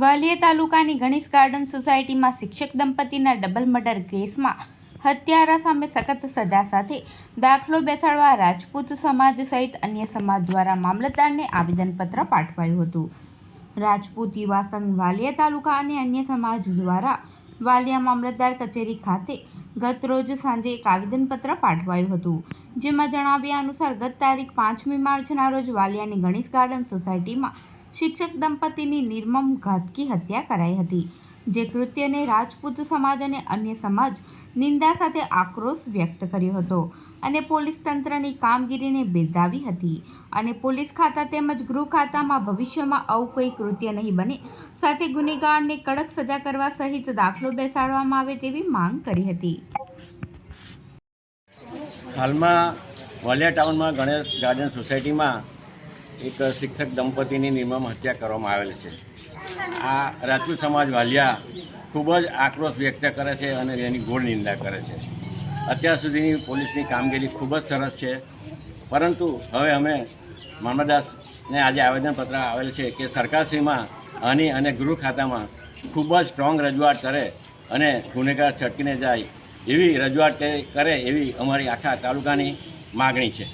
વાલિયા તાલુકાની ગણેશ ગાર્ડન સોસાયટીમાં શિક્ષક દંપતીના ડબલ મર્ડર કેસમાં હત્યારા સામે સખત સજા સાથે દાખલો બેસાડવા રાજપૂત સમાજ સહિત અન્ય સમાજ દ્વારા મામલતદારને આવેદનપત્ર પાઠવાયું હતું. રાજપૂત યુવા સંઘ વાલિયા તાલુકા અને અન્ય સમાજ દ્વારા વાલિયા મામલતદાર કચેરી ખાતે ગત રોજ સાંજે એક આવેદનપત્ર પાઠવાયું હતું, જેમાં જણાવ્યા અનુસાર ગત તારીખ પાંચમી માર્ચના રોજ વાલિયાની ગણેશ ગાર્ડન સોસાયટીમાં શિક્ષક દંપતીની નિર્મમ ઘાતકી હત્યા કરાઈ હતી, જે કૃત્યને રાજપૂત સમાજ અને અન્ય સમાજ નિંદા સાથે આક્રોશ વ્યક્ત કર્યો હતો અને પોલીસ તંત્રની કામગીરીને બિરદાવી હતી અને પોલીસ ખાતા તેમજ ગૃહ ખાતામાં ભવિષ્યમાં આવું કોઈ કૃત્ય નહીં બને, સાથે ગુનેગારને કડક સજા કરવા સહિત દાખલો બેસાડવામાં આવે તેવી માંગ કરી હતી. હાલમાં વાલિયા ટાઉનમાં ગણેશ ગાર્ડન સોસાયટીમાં એક શિક્ષક દંપતીની નિર્મમ હત્યા કરવામાં આવેલ છે. આ રાજપૂત સમાજ વાલિયા ખૂબ જ આક્રોશ વ્યક્ત કરે છે અને એની ઘોર નિંદા કરે છે. અત્યાર સુધીની પોલીસની કામગીરી ખૂબ જ સરસ છે. પરંતુ હવે અમે મામદાસને આજે આવેદનપત્ર આવેલ છે કે સરકારશ્રીમાં આની અને ગૃહ ખાતામાં ખૂબ જ સ્ટ્રોંગ રજૂઆત કરે અને ગુનેગાર છટકીને જાય એવી રજૂઆત કરે એવી અમારી આખા તાલુકાની માગણી છે.